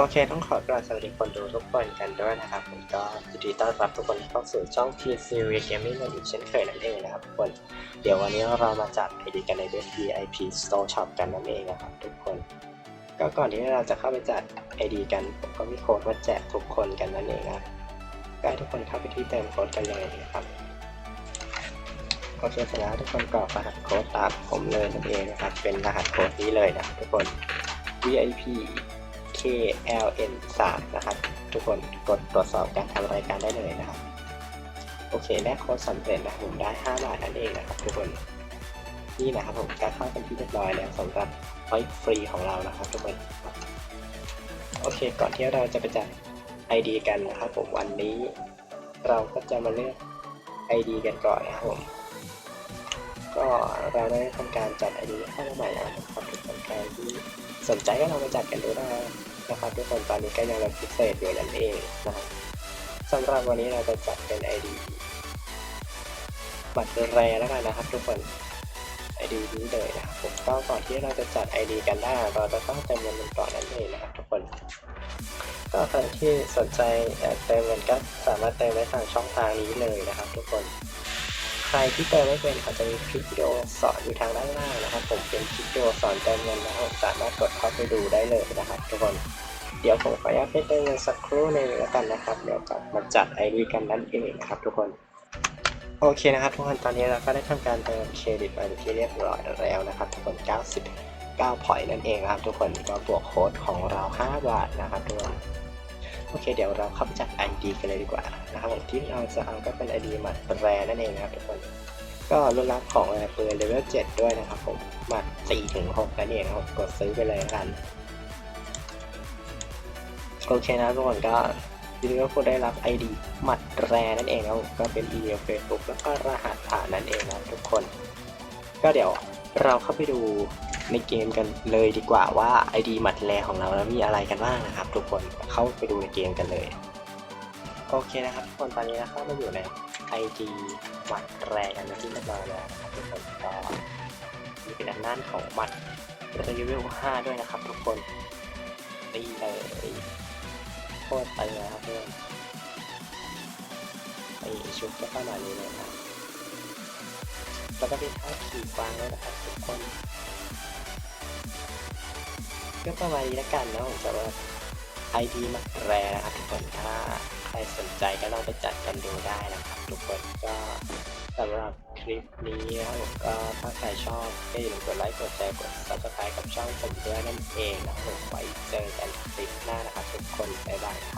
โอเค ต้องขอกราบสวัสดีคนดูทุกคนกันด้วยนะครับ ผมก็ยินดีต้อนรับทุกคนเข้าสู่ช่อง T Series Gaming อีกเช่นเคยนั่นเองนะครับทุกคน เดี๋ยววันนี้เรามาจัดไอดีกันในเว็บ VIP Store Shop กันนั่นเองนะครับทุกคน ก็ก่อนที่เราจะเข้าไปจัดไอดีกันผมก็มีโค้ดมาแจกทุกคนกันนั่นเองนะครับก็ให้ทุกคนเข้าไปที่เติมโค้ดกันเลยนะครับโอเคเสร็จแล้วทุกคนกรอกรหัสโค้ดตามผมเลยนั่นเองนะครับ เป็นรหัสโค้ดนี้เลยนะทุกคน VIP KLN 3 นะครับ ทุกคนกดตรวจสอบการทำรายการได้เลยนะครับ โอเคได้โค้ดสำเร็จนะผมได้ 5 บาทนั่นเองนะครับ ทุกคนนี่นะครับผมการเข้าเป็นที่เรียบร้อยแล้วสำหรับไฟฟรีของเรานะครับ ทุกคนโอเค ก่อนที่เราจะไปจัด ID กันนะครับผมวันนี้ เราก็จะมาเลือก ID กันก่อนนะครับผมก็เราได้ทำการจัด ID เข้ามาใหม่แล้วนะครับทุกคนใครที่สนใจก็ลองมาจัดกันดูได้ นะครับทุกคนตอนนี้ก็ยังรับพิเศษอยู่นั่นเองนะครับสำหรับวันนี้เราจะจัดเป็น ID บัตรแรแล้วกันนะครับ ทุกคน ID นี้เลยนะครับผมก็ก่อนที่เราจะจัด ID กันได้เราจะต้องเติมเงินกันก่อนนั่นเองนะครับ ทุกคน ก็ใครที่สนใจอยากเติมเงินก็สามารถเติมได้ทางช่องทางนี้เลยนะครับ ทุกคน ใครที่เติมไม่เป็นอาจะมีคลิปวิดีโอสอนอยู่ทางด้านล่างนะครับ ผมเป็นคลิปวิดีโอสอนเติมเงินนะครับสามารถกดเข้าไปดูได้เลยนะครับทุกคนเดี๋ยวผมขออนุญาตไปเติมเงินสักครู่หนึงแล้วกันนะครับ เดี๋ยวกลับมาจัด ID กันนั่นเองนะครับ ทุกคนโอเคนะครับทุกคนตอนนี้เราก็ได้ทำการเติมเครดิตไปที่เรียบร้อยแล้วนะครับทุกคน 99 พอยต์นั่นเองนะครับทุกคนก็บวกโค้ดของเรา 5 บาทนะครับทุกคน โอเคเดี๋ยวเราเข้าไปจัด ID กันเลยดีกว่านะครับผมที่เราจะเอาก็เป็น ID หมัดแรนั่นเองนะครับทุกคนก็รุ่นรับของแรปืนเลเวล7ด้วยนะครับผมหมัด4ถึง6นั่นเองนะครับกดซื้อไปเลยละกันโอเคนะทุกคนก็ยินดีว่าคุณได้รับ ID หมัดแรนั่นเองนะครับก็เป็นอีเมล Facebook แล้วก็รหัสผ่านนั่นเองนะทุกคน ก็เดี๋ยวเราเข้าไปดู ในเกมกันเลยดีกว่าว่า ID หมัดแรของเราแล้วมีอะไรกันบ้างนะครับ ทุกคนเข้าไปดูในเกมกันเลย โอเคนะครับทุกคนตอนนี้เราเข้ามาอยู่ใน ID หมัดแรกันเป็นที่เรียบร้อยแล้วนะครับทุกคนก็มีเป็นด้านหน้านของหมัดรีวิว5ด้วยนะครับ ทุกคนนี่เลยโคตรไปเลยนะครับเพื่อนไอชุดก็ประมาณนี้เลยครับแล้วก็เป็นท่าขี่กวางด้วยนะครับทุกคน ก็ประมาณนี้แล้วกันนะผมสำหรับ ID มักแรนะครับทุกคนถ้าใครสนใจก็ลองไปจัดกันดูได้นะครับ ทุกคนก็สำหรับคลิปนี้นะครับผมก็ถ้าใครชอบก็อย่าลืมกดไลค์กดแชร์กด subscribe กับช่องผมด้วยนั่นเองนะครับผมไว้เจอกันคลิปหน้านะครับทุกคนบ๊ายบายครับ